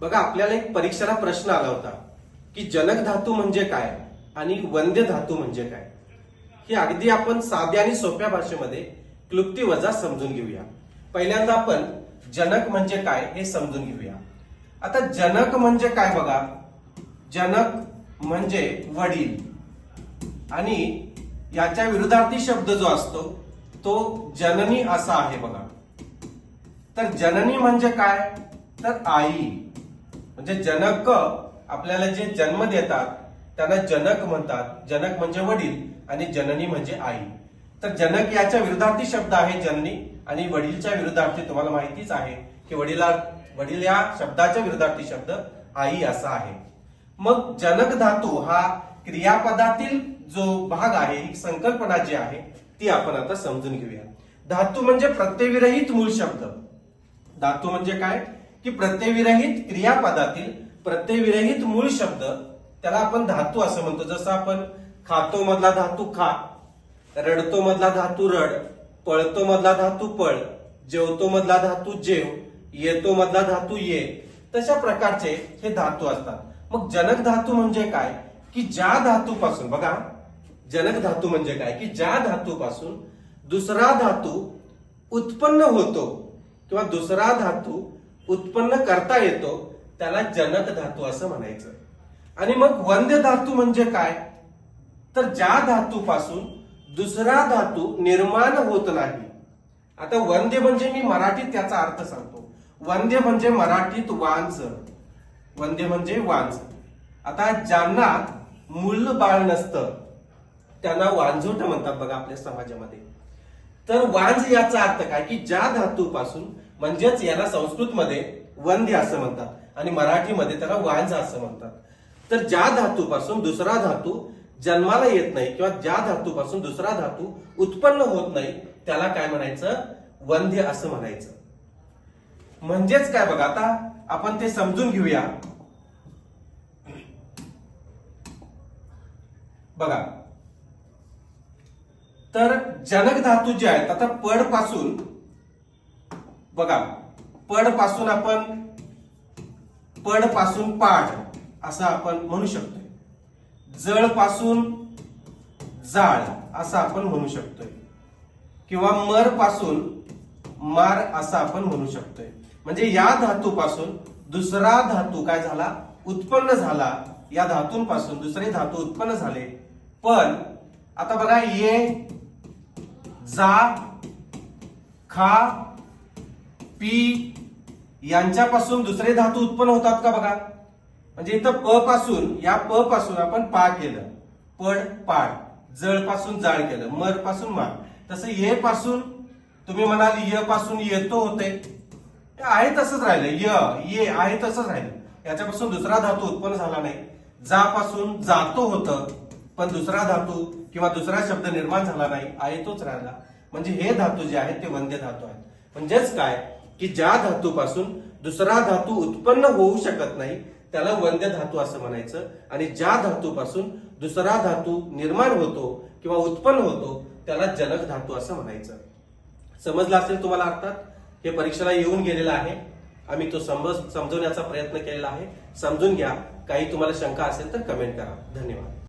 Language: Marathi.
बघा आपल्याला एक परीक्षेला प्रश्न आला होता की जनक धातू म्हणजे काय आणि वंद्य धातू म्हणजे काय? हे अगदी आपण साध्या आणि सोप्या भाषेमध्ये क्लुप्ती वजा समजून घेऊया. पहिल्यांदा आपण जनक म्हणजे काय हे समजून घेऊया. आता जनक म्हणजे काय बघा? जनक म्हणजे वडील. आणि याच्या विरुद्धार्थी शब्द जो असतो तो जननी असा आहे बघा. तर जननी म्हणजे काय? तर आई. म्हणजे जनक आपल्याला जे जन्म देतात त्यांना जनक म्हणतात. जनक म्हणजे वडील आणि जननी म्हणजे आई. तर जनक याच्या विरुद्धार्थी शब्द आहे जननी आणि वडीलच्या विरुद्धार्थी तुम्हाला माहितीच आहे की वडिला वडील या शब्दाच्या विरुद्धार्थी शब्द आई असा आहे. मग जनक धातू हा क्रियापदातील जो भाग आहे ही संकल्पना जी आहे ती आपण आता समजून घेऊया. धातू म्हणजे प्रत्ययविरहित मूळ शब्द. धातू म्हणजे काय? की प्रत्ययविरहित क्रियापदातील प्रत्ययविरहित मूळ शब्द त्याला आपण धातू असं म्हणतो. जसं आपण खातो मधला धातू खा रडतो मधला धातू रड पळतो मधला धातू पळ जेवतो मधला धातू जेव येतो मधला धातू ये तशा प्रकारचे हे धातू असतात. मग जनक धातू म्हणजे काय? की ज्या धातूपासून बघा जनक धातू म्हणजे काय? की ज्या धातूपासून दुसरा धातू उत्पन्न होतो किंवा दुसरा धातू उत्पन्न करता येतो त्याला जनक धातू असं म्हणायचं. आणि मग वंद्य धातू म्हणजे काय? तर ज्या धातूपासून दुसरा धातू निर्माण होत नाही. आता वंद्य म्हणजे मी मराठीत त्याचा अर्थ सांगतो. वंद्य म्हणजे मराठीत वांज. वंद्य म्हणजे वांज. आता ज्यांना मूल बाळ नसतं त्यांना वांझोट म्हणतात बघा आपल्या समाजामध्ये. तर वांज याचा अर्थ काय? की ज्या धातूपासून म्हणजेच याला संस्कृतमध्ये वंध्य असं म्हणतात आणि मराठीमध्ये त्याला वांझ असं म्हणतात. तर ज्या धातूपासून दुसरा धातू जन्माला येत नाही किंवा ज्या धातूपासून दुसरा धातू उत्पन्न होत नाही त्याला काय म्हणायचं? वंध्य असं म्हणायचं. म्हणजेच काय बघा आता आपण ते समजून घेऊया. बघा. तर जनक धातू जे आहेत आता पडपासून बघा पडपासून आपण पडपासून पाठ असं आपण म्हणू शकतोय. जळपासून जाळ असं आपण म्हणू शकतोय. किंवा मरपासून मार असं आपण म्हणू शकतोय. म्हणजे या धातूपासून दुसरा धातू काय झाला? उत्पन्न झाला. या धातूंपासून दुसरे धातू उत्पन्न झाले. पण आता बघा ये जा खा पी यांच्यापासून दुसरे धातू उत्पन्न होतात का बघा? म्हणजे इथं प पासून या प पासून आपण पा केलं. पड पाड. जळपासून जाळ केलं. मरपासून मार तसं ये पासून तुम्ही म्हणाल य पासून येतो होते. ते आहे तसंच राहिलं. य ये आहे तसंच राहिलं. याच्यापासून दुसरा धातू उत्पन्न झाला नाही. जा पासून जातो होतं पण दुसरा धातू किंवा दुसरा शब्द निर्माण झाला नाही. आहे तोच राहिला. म्हणजे हे धातू जे आहेत ते वंद्य धातू आहेत. म्हणजेच काय? की ज्या धातूपासून दुसरा धातू उत्पन्न होऊ शकत नाही त्याला वंद्य धातू असं म्हणायचं. आणि ज्या धातूपासून दुसरा धातू निर्माण होतो किंवा उत्पन्न होतो त्याला जनक धातू असं म्हणायचं. समजलं असेल तुम्हाला अर्थात? हे परीक्षेला येऊन गेलेलं आहे. आम्ही तो समज समजवण्याचा प्रयत्न केलेला आहे. समजून घ्या. काही तुम्हाला शंका असेल तर कमेंट करा. धन्यवाद.